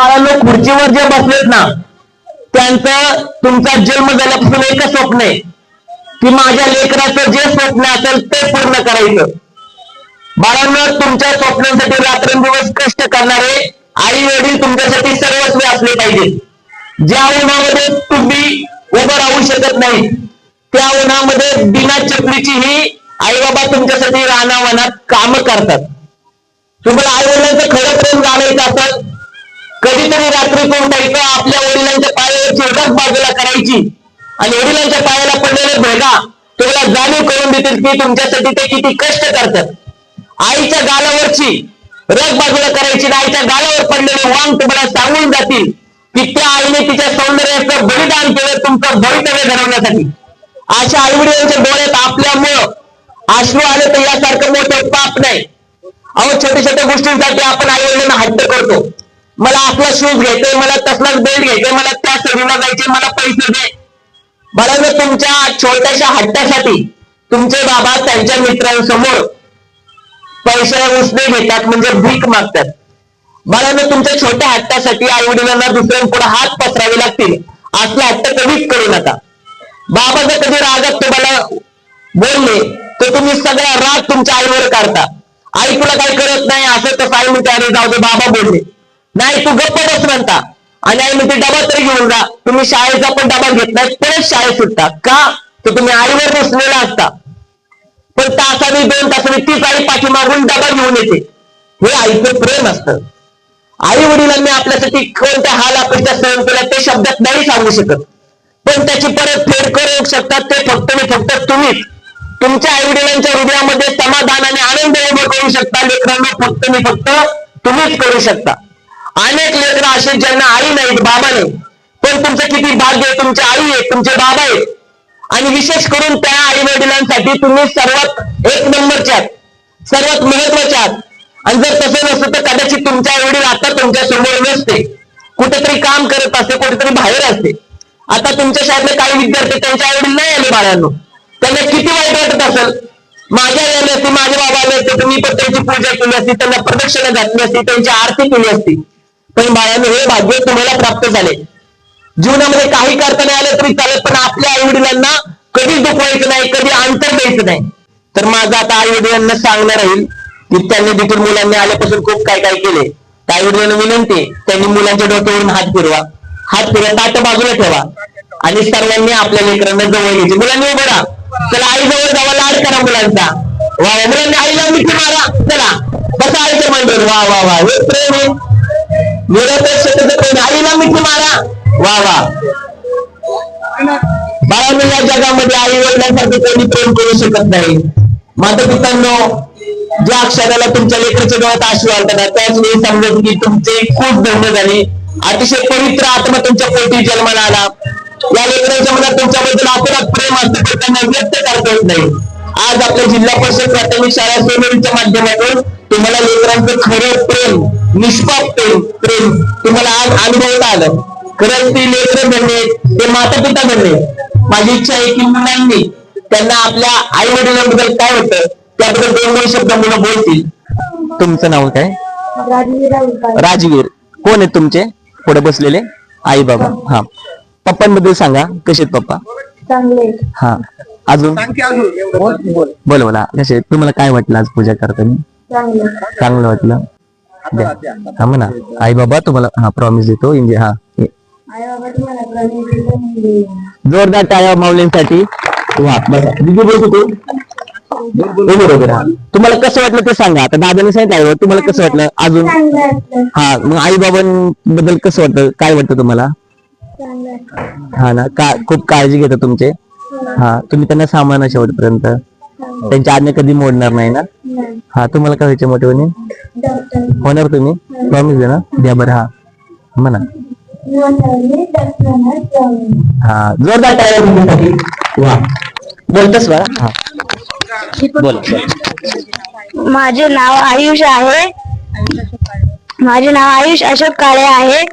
बाळांनो खुर्चीवर जे बसलेत ना त्यांचं तुमचा जन्म झाल्यापासून एकच स्वप्न आहे. की माझ्या लेकराचं जे स्वप्न असेल ते पूर्ण करायचं. बाळांना तुमच्या स्वप्नांसाठी रात्रंदिवस कष्ट करणारे आई वडील तुमच्यासाठी सर्वस्वी असले पाहिजे. ज्या उन्हामध्ये तुम्ही उभं राहू शकत नाही त्या उन्हामध्ये बिना चपलीची ही आई बाबा तुमच्यासाठी रानावनात काम करतात. तुम्हाला आई वडिलांचं खरं प्रेम जाणायचं असेल कधीतरी रात्रीतून उठायचं आपल्या वडिलांच्या पायावर उगाच बाजूला करायची. आणि वडिलांच्या पायाला पडलेले भेगा तुम्हाला जाणीव करून देतील की तुमच्यासाठी ते किती कष्ट करतात. आईच्या गालावरची रग बाजूला करायची आईच्या गालावर पडलेले वांग तुम्हाला सांगून जातील की त्या आईने तिच्या सौंदर्याचं बलिदान केलं तुमचं भवितव्य घडवण्यासाठी. अशा आईवडिलांच्या डोळ्यात आपल्यामुळं आश्रू आले तर यासारखं मोठं पाप नाही. अहो छोट्या छोट्या गोष्टींसाठी आपण आईवडिलांना हट्ट करतो. मला असला शूज घ्यायचंय मला तसलाच बेल्ट घ्यायचंय मला त्या सरीला जायचे मला पैसे दे. बरं तुमच्या छोट्याशा हट्टासाठी तुमचे बाबा त्यांच्या मित्रांसमोर पैसे उसने घेतात म्हणजे भीक मागतात. बरं ना तुमच्या छोट्या हट्टासाठी आई वडिलांना दुसऱ्यांपुढे हात पसरावे लागतील. असला हट्ट कधीच करू नका. बाबा जर कधी रागात तुम्हाला बोलले तर तुम्ही सगळा राग तुमच्या आईवर काढता. आई तुला काही करत नाही असं तसं आई म्हणते अरे जाऊ दे बाबा बोलले. नाही तू गप्प बस म्हणता. आणि आई म्हणते डबा तरी घेऊन जा. तुम्ही शाळेचा पण डबा घेत नाही परत शाळेत सुटता का? तर तुम्ही आईवर बसलेला असता. पण तासाने दोन तासाने तीच आई पाठीमागून डबा घेऊन येते. हे आईचं प्रेम असतं. आई वडिलांनी आपल्यासाठी कोणत्या हाल अपेक्षा सहन केल्या ते शब्दात नाही सांगू शकत. पण त्याची परत फेड करू शकतात ते फक्त आणि फक्त तुम्हीच. तुमच्या आई वडिलांच्या हृदयामध्ये समाधान आणि आनंद उभं करू शकता लेकरांना फक्त आणि फक्त तुम्हीच करू शकता. अनेक लेकर असे ज्यांना आई नाहीत बाबा नाही पण तुमचं किती भाग्य आहे तुमच्या आई आहेत तुमचे बाबा आहेत. आणि विशेष करून त्या आई वडिलांसाठी तुम्ही सर्वात एक नंबरच्या आहात, सर्वात महत्त्वाच्या आहात. आणि जर तसं नसतं तर कदाचित तुमच्या आई वडील आता तुमच्यासमोर नसते. कुठेतरी काम करत असते कुठेतरी बाहेर असते. आता तुमच्या शाळेतले काही विद्यार्थी त्यांच्या आई वडील नाही आले बाळांनो. त्यांना किती वाईट वाटत असेल? माझ्या आई असते असती माझे बाबा आले असते तुम्ही पण त्यांची पूजा केली असती त्यांना प्रदक्षिणा घातली असती त्यांची आरती केली असती. पण बाळांनो हे भाग्य तुम्हाला प्राप्त झाले. जीवनामध्ये काही करता नाही आलं तरी चालत पण आपल्या आई वडिलांना कधीच दुखवायचं नाही कधी अंतर द्यायचं नाही. तर माझं आता आई वडिलांना सांगणं राहील की त्यांनी देखील मुलांनी आल्यापासून खूप काय काय केले. आई वडिलांना विनंती त्यांनी मुलांच्या डोक्यावरून हात फिरवा. हात फिरवा ताट बाजूला ठेवा. आणि सर्वांनी आपल्या लेकरांना जवळ घ्यायचे. मुलांनी उभं चला आई जवळ जावा लाड करा मुलांचा. वा मुलांनी आईला मिठी मारा. चला बसा आईचं मंडळ. वा वा वा. हे प्रेम आहे आईला मिठी मारा। वा वा बाळांनो या जगामध्ये आई वडिलांसाठी कोणी प्रेम करू शकत नाही। माता पितांनो ज्या अक्षराला तुमच्या लेकराच्या डोळ्यात आशू आणतात त्याच वेळी समजत की तुमचे खूप धन्य झाले. अतिशय पवित्र आत्मा तुमच्या पोटी जन्माला आला. या लेकरांच्या मनात तुमच्याबद्दल आपल्याला प्रेम असतं पण त्यांना व्यक्त करता येत नाही. आज आपल्या जिल्हा परिषद प्राथमिक शाळा सोनेरीच्या माध्यमातून तुम्हाला लेकरांचं खरं प्रेम निष्पाप प्रेम प्रेम तुम्हाला आज अनुभवता आलं. खरंच ती लेकरं बनणे ते माता पिता बनणे माझी इच्छा आहे की मुलांनी त्यांना आपल्या आई वडिलांबद्दल काय होतं त्याबद्दल दोन दोन शब्द मुलं बोलतील. तुमचं नाव काय? राजवीर कोण आहेत तुमचे? पुढे बसलेले? आई बाबा. हा. पप्पांबद्दल सांगा. कसे आहेत पप्पा? चांगले हा. अजून? बोल बोला. कसे? तुम्हाला काय वाटलं आज पूजा करताना? चांगले. चांगलं वाटलं? द्या. हा म्हणा आई बाबा तुम्हाला हा प्रॉमिस देतो इंजे हा. आई बाबा तुम्हाला प्रणिती जोरदार टाळ्या माऊलींसाठी. वा बसा दिदी बोलतो तू हो, बरोबर हा तुम्हाला कसं वाटलं ते सांगा. आता दादाने सांगितलं आई बाबा, तुम्हाला कसं वाटलं? अजून? हा मग आई बाबांबद्दल कसं वाटतं? काय वाटतं तुम्हाला? हा ना का खूप काळजी घेता तुमचे. हा तुम्ही त्यांना सांभाळणार शेवटपर्यंत त्यांची आज्ञा कधी मोडणार नाही ना? हा तुम्हाला काय व्हायचे मोठे होणे डॉक्टर. होणार तुम्ही? प्रॉमिस दे ना द्या बरं हा. म्हणा. हा जोरदार तुमच्यासाठी वा. बोलतस बा हा. बोल. माझे नाव आयुष आहे. माझे नाव आयुष अशोक काळे आहे.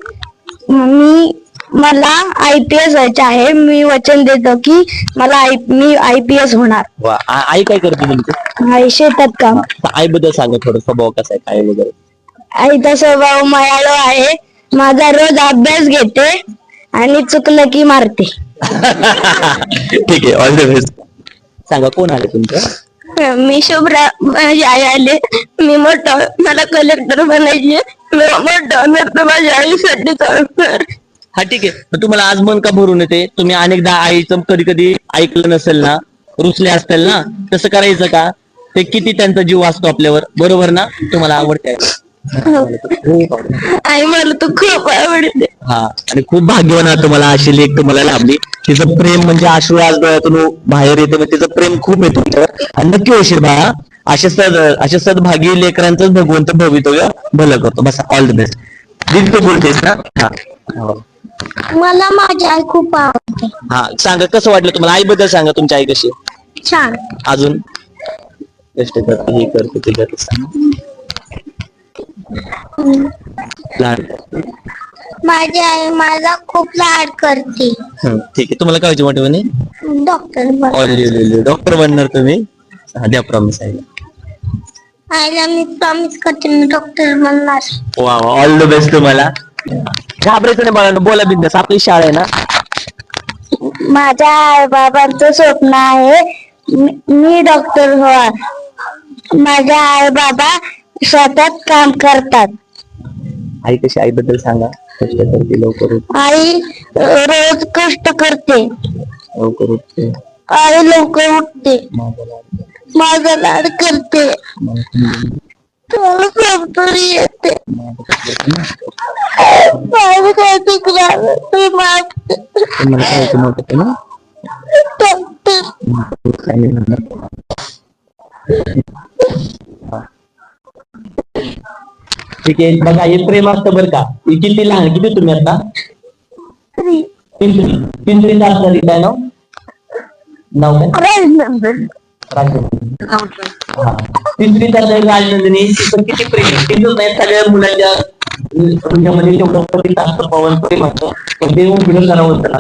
मी मला आय पी एस व्हायचे आहे. मी वचन देतो की मला आय मी आय पी एस होणार. वा आ- आई काय करते नेमकं? आई शेतात काम. आई बद्दल सांगा थोडं स्वभाव कसा आहे काय वगैरे. आईचा स्वभाव मायाळू आहे. माझा रोज अभ्यास घेते आणि चुकलं की मारते. ठीक आहे ऑल द बेस्ट सांगा कोण आले तुमचं? मी शुभ्रा माझी आई आले. मी मोठं मला कलेक्टर बनायचे मी मोठं होणार तर माझ्या आईसाठी हा ठीक आहे. तुम्हाला आज मन का भरून येते? तुम्ही अनेकदा आईचं कधी कधी ऐकलं नसेल ना रुसले असतील ना तसं करायचं का? ते किती त्यांचा जीव असतो आपल्यावर? बरोबर ना? तुम्हाला आवडते. आई मला तर खूप आवडते. हा आणि खूप भाग्यवान आहात तुम्हाला अशी लेख तुम्हाला लाभली. तिचं प्रेम म्हणजे अश्रू आज डोळ्यातून बाहेर येते तिचं प्रेम खूप तुमच्यावर. आणि नक्की होशील बाळा. असे सद असे सद्भागी लेकरांचं भगवंत भवितव्य भलं करतो. बस ऑल द बेस्ट दिल तू बोलतेस ना? हो. मला माझी आई खूप आवडते. हा सांगा कसं वाटलं तुम्हाला? आईबद्दल सांगा तुमची आई कशी? आहे? छान. अजून? कष्ट करते हे करते ते करते. सांग लहान माझी आई मला खूप लाड करते. हं, ठीक आहे. तुम्हाला काय व्हायची मोठे डॉक्टर डॉक्टर बनणार तुम्ही? हा द्या प्रॉमिस आहे आईला मी प्रॉमिस करते मी डॉक्टर बनणार. वा ऑल द बेस्ट तुम्हाला. घाबरायचं नाही बाळांनो बोला बिंदास आपली शाळा आहे ना? माझ्या आई बाबांचं स्वप्न आहे मी- मी डॉक्टर व्हा माझ्या आई बाबा शेतात काम करतात. आई कशी आई बद्दल सांगा. कष्ट करते लवकर उठ आई रोज कष्ट करते. लवकर उठते. आई लवकर उठते. माझं लाड माझा लाड करते. करते. मला येते माझं काय ते तुम्हाला काय ना म्हणणार. ठीक आहे बघा हे प्रेम असतं बरं का. हे किती लहान किती तुम्ही आता? पिंपरी पिंपरी असणारी काय नाव? नाव काय? राजनंदिनी हा. तिसरी तर राजनंदिनी पण किती प्रेम आहे. तिथं नाही सगळ्या मुलांच्या तुमच्यामध्ये तेवढं प्रेम असतं पवन प्रेम असतं पण ते उघडं करावं त्याला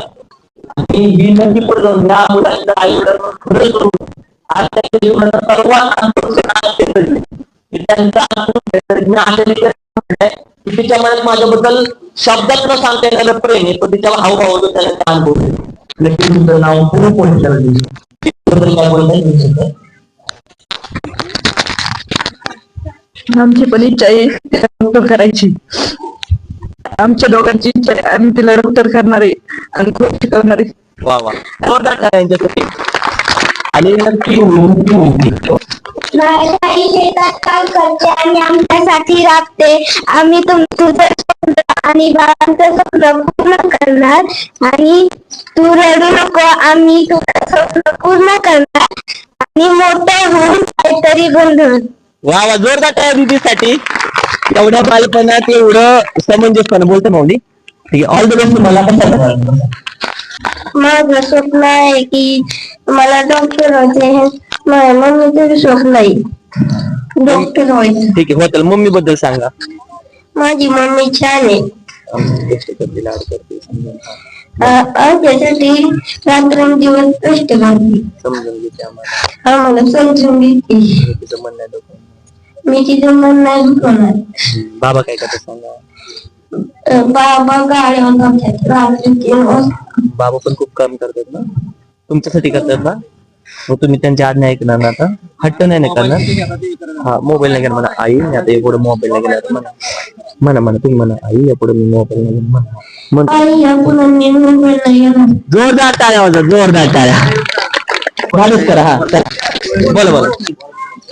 आणि ही नदी पण जाऊन या मुलांच्या आई खरं करून आज त्याच्या जीवनाचा सर्वात आनंद त्यांचा मी असं तिच्या मनात माझ्याबद्दल शब्दात न सांगता येणारं प्रेम आहे पण तिच्या हावभावातून त्याला अनुभव नक्की तुमचं नाव पूर्ण कोणी त्याला आमची पण इच्छा आहे डॉक्टर करायची. आमच्या दोघांची इच्छा आहे आम्ही तिला डॉक्टर करणार आहे आणि खूप शिकवणार आहे. वा वा. जोरदार टाळ्या यांच्यासाठी. आणि नक्की. माझ्या आई शेतात काम करते आणि आमच्यासाठी राबते. आम्ही तुम तुझं आणि बाबांचं स्वप्न पूर्ण करणार. आणि तू रडू नको आम्ही तुझं स्वप्न पूर्ण करणार. आणि मोठं होऊन काहीतरी बनणार. वा वा जोरदार टाळ्या दीदीसाठी. एवढ्या बालपणात एवढं समंजसपणे बोलतो माऊली. ठीक आहे ऑल द बेस्ट तुम्हाला. कसं माझं स्वप्न आहे की मला डॉक्टर व्हायचे मम्मीचं स्वप्न आहे. डॉक्टर व्हायचं. ठीक आहे होtel मम्मी बद्दल सांगा. माझी मम्मी छान आहे. आमच्यासाठी रात्रंदिवस कष्ट करते आम्हाला समजून घेते. मी तिचं मन नाही दुखवणार. बाबा काय करतात सांगा. बाबा गाड्या करतात रात्री तीन वाजता बाबा पण खूप काम करतात ना? तुमच्यासाठी करतात ना? मग तुम्ही त्यांच्या आज्ञा ऐकणार ना आता? हट्ट नाही ना करणार? हा मोबाईल नाही घेणार म्हणा. आई मी आता पुढे मोबाईल नाही घेणार म्हणा. म्हणा म्हणा तुम्ही म्हणा. आई यापुढे मी मोबाईल नाही घेणार म्हणा. जोरदार टाळ्या वाजवा जोरदार टाळ्या. माणूस करा हा चला. बोला बोला.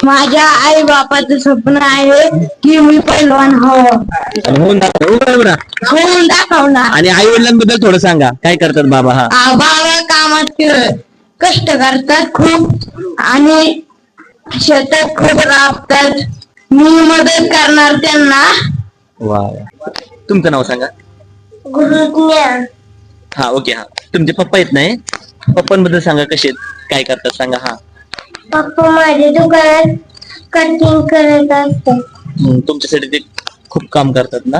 माझ्या आई बापाचं स्वप्न आहे की मी पैलवान हवं आणि होऊन दाखवा उभा आहे बरं. होऊन दाखवणार. आणि आई वडिलांबद्दल थोडं सांगा. काय करतात बाबा हा? बाबा कामात क- कष्ट करतात खूप आणि शेतात खूप राबतात. मी मदत करणार त्यांना. वा. तुमचं नाव सांगा. गुरुज्ञान. हा ओके हा. तुमचे पप्पा येत नाही. पप्पांबद्दल सांगा कसे आहेत? काय करतात सांगा हा. पप्पा माझ्या दुकानात कटिंग करत असतात. हम्म, तुमच्यासाठी ते खूप काम करतात ना?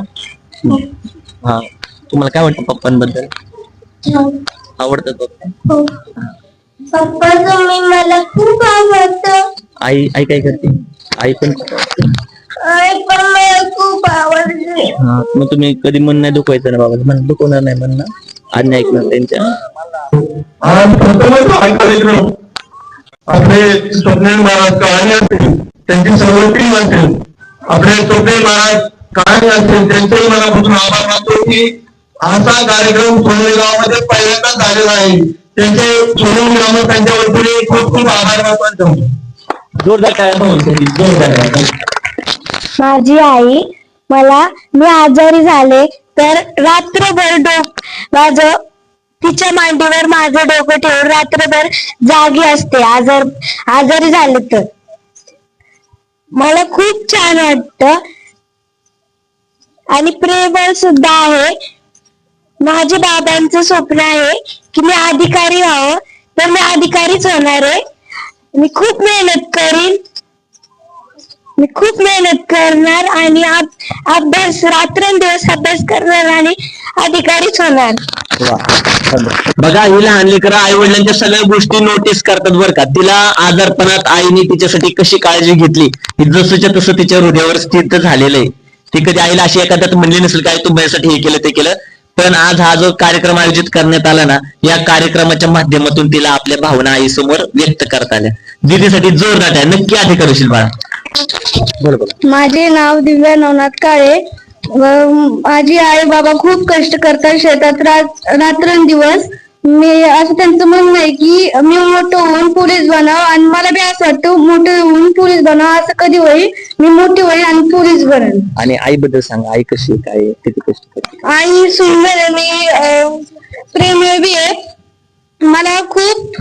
हा. तुम्हाला काय वाटतं पप्पांबद्दल? आवडतात पप्पा? हो. पप्पा तुम्ही मला खूप आवडतं. आई आई काय करते? आई पण पण मला खूप आवडते. हा मग तुम्ही कधी मन नाही दुखवायचं ना बाबा मन दुखवणार नाही म्हणणं आणि ऐकणार त्यांच्या. आज प्रथमच हा कार्यक्रम आपले स्वप्नील महाराज कहाणी असतील त्यांची सर्व टीम असेल. आपले स्वप्नील महाराज कहाणी असतील त्यांचेही मनापासून आभार मानतो की असा कार्यक्रम सोनवे गावामध्ये पहिल्यांदाच झालेला आहे. त्यांचे सोनू गाव त्यांच्या वतीने खूप खूप आभार मानतो. जोरदार जोरदार माझी आई मला मी आजारी झाले तर रात्रभर डोक माझं तिच्या मांडीवर माझं डोकं ठेवून रात्रभर जागी असते. आजार आजारी झाले तर. मला खूप छान वाटत. आणि प्रेमळ सुद्धा आहे. माझ्या बाबांचं स्वप्न आहे की मी अधिकारी व्हावं. तर मी अधिकारीच होणार आहे. मी खूप मेहनत करीन. मी खूप मेहनत करणार आणि अभ्यास रात्रंदिवस अभ्यास करणार आणि अधिकारीच होणार. वा. बघा ही लहान लेकरं आई वडिलांच्या सगळ्या गोष्टी नोटीस करतात बरं का. तिला आजारपणात आईने तिच्यासाठी कशी काळजी घेतली? ही जसंच्या तसं तिच्या हृदयावर स्थित झालेलं आहे. ती कधी आईला अशी एखाद्यात म्हणली नसेल काय तू माझ्यासाठी हे केलं ते केलं? पण आज हा जो कार्यक्रम आयोजित करण्यात आला ना या कार्यक्रमाच्या माध्यमातून तिला आपल्या भावना आई समोर व्यक्त करता आल्या. दिदीसाठी जोरदार आहे. नक्की अधिकार होशील बाळा बोला बोला माझे नाव दिव्या नवनाथ काळे. माझी आई बाबा खूप कष्ट करतात शेतात रात रात्रंदिवस. मी असं त्यांचं म्हणणं आहे की मी मोठं होऊन पोलीस बनाव आणि मला बी असं वाटतं मोठं होऊन पोलीस बनाव असं कधी होईल? मी मोठी होईल आणि पोलीस बनेल आणि आईबद्दल सांगा आई कशी आहे, काय आहे, किती कष्ट करते? आई सुंदर आणि अं, प्रेमळ बी आहे. मला खूप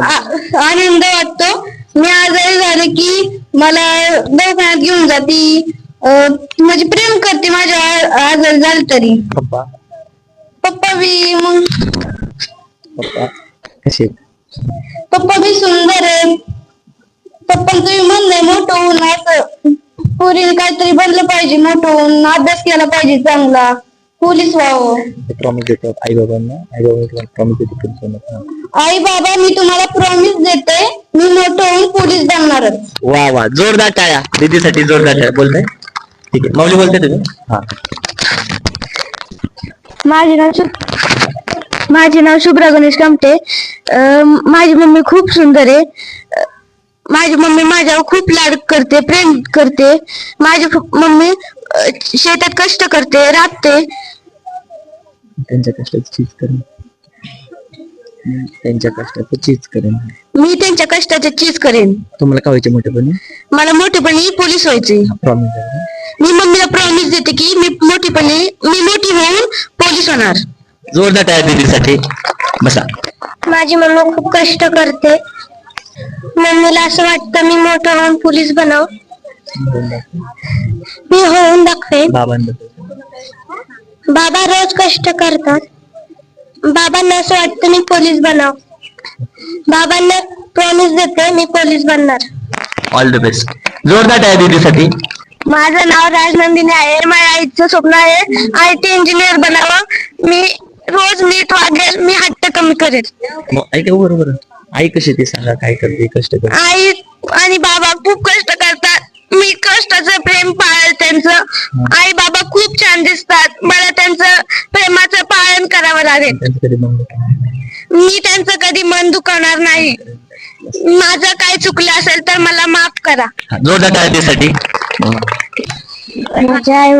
आ- आनंद वाटतो. मी आजारी झाले की मला दवाखान्यात घेऊन जाते. अं, म्हणजे प्रेम करते माझ्या आ- आजारी झाले तरी. पप्पा? पप्पा बी मग पप्पा कसे? पप्पा बी सुंदर आहे बी म्हणणं आहे मोठं होऊन असं पोरीने काहीतरी बनलं पाहिजे मोठं होऊन अभ्यास केला पाहिजे चांगला. पोलीस व्हावं. ते प्रॉमिस देतात आई बाबांना आई बाबा प्रॉमिस देते नाही. आई बाबा मी तुम्हाला प्रॉमिस देते मी मोठं होऊन पोलीस बनणारच. वा वा. जोरदार टाळ्या. दीदीसाठी जोरदार टाळ्या. बोलताय? ठीक आहे. माऊली बोलते तुम्ही? हा. माझे नाव शुभ माझे नाव शुभ्रा गणेश कामटे. अं, माझी मम्मी खूप सुंदर आहे. माझी मम्मी माझ्यावर खूप लाड करते प्रेम करते. माझी मम्मी शेतात कष्ट करते राबते. त्यांच्या कष्टाची चीज करेन. हम्म, त्यांच्या कष्टाचं चीज करेन. मी त्यांच्या कष्टाचे चीज करेन. तुम्हाला काय व्हायचे मोठेपणी मला मोठेपणी पोलीस व्हायचे. प्रॉमिस मी मम्मीला प्रॉमिस देते की मी मोठेपणी मी मोठी होऊन पोलीस होणार. जोरदार टाळ्या दीदीसाठी बसा. माझी मम्मी खूप कष्ट करते. मम्मीला असं वाटतं मी मोठं होऊन पोलीस बनाव. मी होऊन दाखवेन. बाबांबद्दल बाबा रोज कष्ट करतात. बाबांना असं वाटतं मी पोलीस बनाव. बाबांना प्रॉमिस देते मी पोलीस बनणार. ऑल द बेस्ट जोरदार टाळ्या दीदीसाठी माझं नाव राजनंदिनी आहे. माझ्या आईचं स्वप्न आहे आय टी इंजिनियर बनावं. मी रोज नीट वागेल मी हट्ट कमी करेल. मग ऐका बरोबर आई कशी ते सांगा काय करते कष्ट करते. आई आणि बाबा खूप कष्ट करतात. मी कष्टाचं प्रेम पाळेल त्यांचं. आई बाबा खूप छान दिसतात. मला त्यांचं प्रेमाचं पालन करावं लागेल. त्यांचं कधी मन दुखत नाही. मी त्यांचं कधी मन दुखवणार नाही. माझं काय चुकलं असेल तर मला माफ करा. हा, जोरदार टाळ्या दीदीसाठी माझ्या आई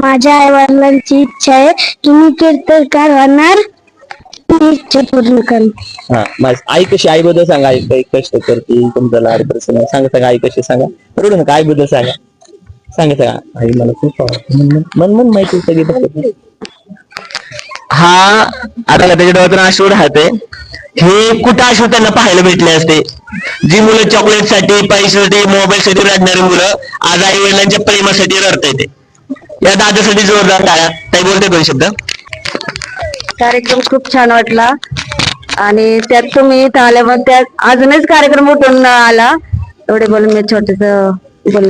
माझ्या आई वडिलांची इच्छा आहे. की मी कीर्तनकार होणार मी इच्छा पूर्ण करेन. हा माझ आई कशी आई बद्दल सांगा आई काही कष्ट करते तुमचा लाड प्रसंग सांगा सांगा आई कशी सांगा? रडू नका आई बद्दल सांगा. सांगा सांगा आई मला खूप आवडते. मन मन- माहिती सगळी. हा आता का त्याच्या डोळ्यातून अश्रू राहते. हे कुठं अश्रू त्यांना पाहायला भेटले असते? जी मुलं चॉकलेटसाठी पैशासाठी मोबाईल साठी रडणारी मुलं आज आई वडिलांच्या प्रेमासाठी रडत येते या दादासाठी जोरदार टाळ्या. काही बोलते दोन शब्द. कार्यक्रम खूप छान वाटला. आणि त्यात तुम्ही इथं आल्यावर त्यात अजूनच कार्यक्रम उठून आला. एवढे बोलून मी छोटेस बोलू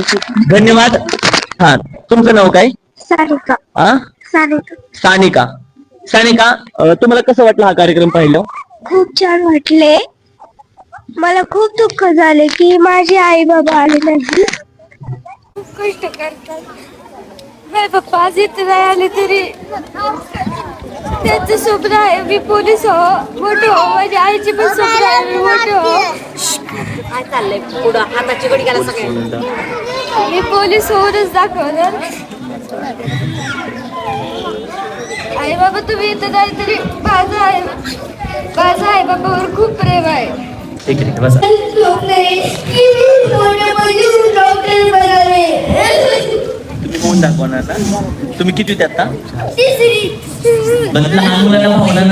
धन्यवाद. हा तुमचं नाव काय? सारिका हा सारिका सानिका. सानिका अं, तुम्हाला कसं वाटलं हा कार्यक्रम पाहिलं? खूप छान वाटले. मला खूप दुःख झाले की माझे आई बाबा आले नाही. खूप कष्ट करतात. माझे पप्पा आज इथे नाही आले तरी त्यांचं स्वप्न आहे. मी पोलीस हो मोठं हो माझ्या आईची पण स्वप्न आहे मी मोठं हो. काय चाललंय? पुढं हाताची गडी गेला सगळे. मी पोलीस होऊनच दाखवणार. आई बाबा तुम्ही इथं नाही तरी माझं आहे माझं आई बाबावर खूप प्रेम आहे. बसा. तुम्ही कोण दाखवणार ना तुम्ही किती आता? भावना